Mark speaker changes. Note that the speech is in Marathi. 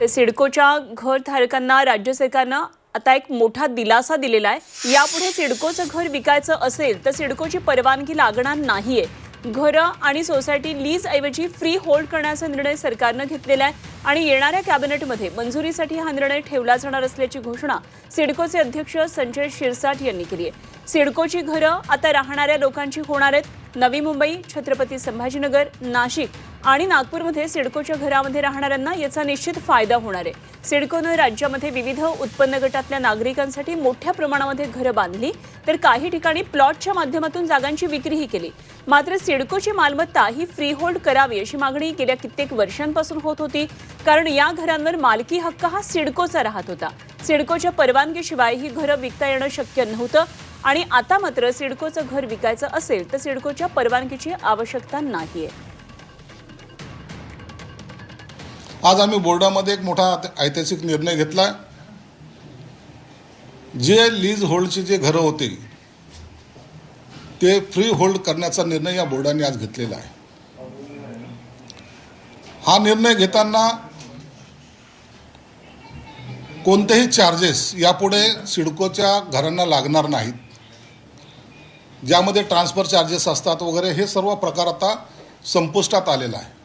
Speaker 1: तर सिडकोच्या घरधारकांना राज्य सरकारनं आता एक मोठा दिलासा दिलेला आहे. यापुढे सिडकोचं घर विकायचं असेल तर सिडकोची परवानगी लागणार नाहीये. घरं आणि सोसायटी लीज ऐवजी फ्री होल्ड करण्याचा निर्णय सरकारनं घेतलेला आहे आणि येणाऱ्या कॅबिनेटमध्ये मंजुरीसाठी हा निर्णय ठेवला जाणार असल्याची घोषणा सिडकोचे अध्यक्ष संजय शिरसाट यांनी केली आहे. सिडकोची घरं आता राहणाऱ्या लोकांची होणार आहेत. नवी मुंबई छत्रपती संभाजीनगर नाशिक आणि नागपूरमध्ये सिडकोच्या घरामध्ये राहणाऱ्यांना याचा निश्चित फायदा होणार आहे. सिडकोनं राज्यामध्ये विविध उत्पन्न गटातल्या नागरिकांसाठी मोठ्या प्रमाणामध्ये घरं बांधली तर काही ठिकाणी प्लॉटच्या माध्यमातून जागांची विक्रीही केली. मात्र सिडकोची मालमत्ता ही फ्री होल्ड करावी अशी मागणी गेल्या कित्येक वर्षांपासून होत होती कारण या घरांवर मालकी हक्क हा सिडकोचा राहत होता. सिडकोच्या परवानगीशिवाय ही घरं विकता येणं शक्य नव्हतं आणि आता मात्र सिडकोचं घर विकायचं असेल तर सिडकोच्या परवानगीची आवश्यकता नाहीये.
Speaker 2: आज आम्ही बोर्डामध्ये एक मोठा ऐतिहासिक निर्णय घेतला जे लीज होल्डची जे घरं होती ते फ्री होल्ड करण्याचा निर्णय या बोर्डाने आज घेतलेला आहे. हा निर्णय घेताना कोणतेही चार्जेस यापुढे सिडकोच्या घरांना लागणार नाहीत. ज्यामध्ये ट्रान्सफर चार्जेस असतात वगैरे हे सर्व प्रकार आता संपुष्टात आलेला आहे.